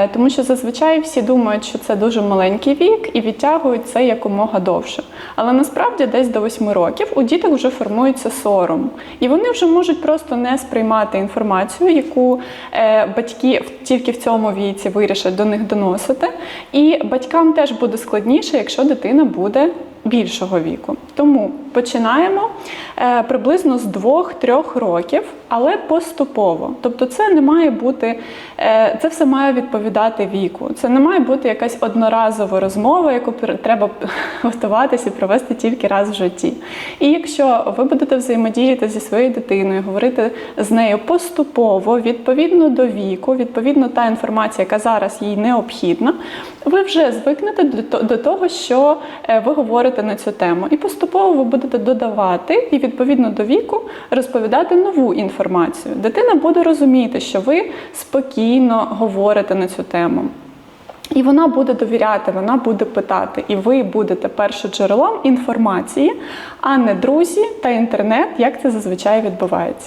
Е, Тому що зазвичай всі думають, що це дуже маленький вік і відтягують це якомога довше. Але насправді десь до 8 років у діток вже формується сором, і вони вже можуть просто не сприймати інформацію, яку е, батьки тільки в цьому віці вирішать до них доносити. І батькам теж буде складніше, якщо дитина буде більшого віку. Тому починаємо е, приблизно з 2-3 років, але поступово. Тобто, це не має бути, е, це все має відповідати віку. Це не має бути якась одноразова розмова, яку треба готуватися і провести тільки раз в житті. І якщо ви будете взаємодіяти зі своєю дитиною, говорити з нею поступово, відповідно до віку, відповідно та інформація, яка зараз їй необхідна, ви вже звикнете до того, що е, ви говорите на цю тему. І поступово ви будете додавати і відповідно до віку розповідати нову інформацію. Дитина буде розуміти, що ви спокійно говорите на цю тему. І вона буде довіряти, вона буде питати, і ви будете першим джерелом інформації, а не друзі та інтернет, як це зазвичай відбувається.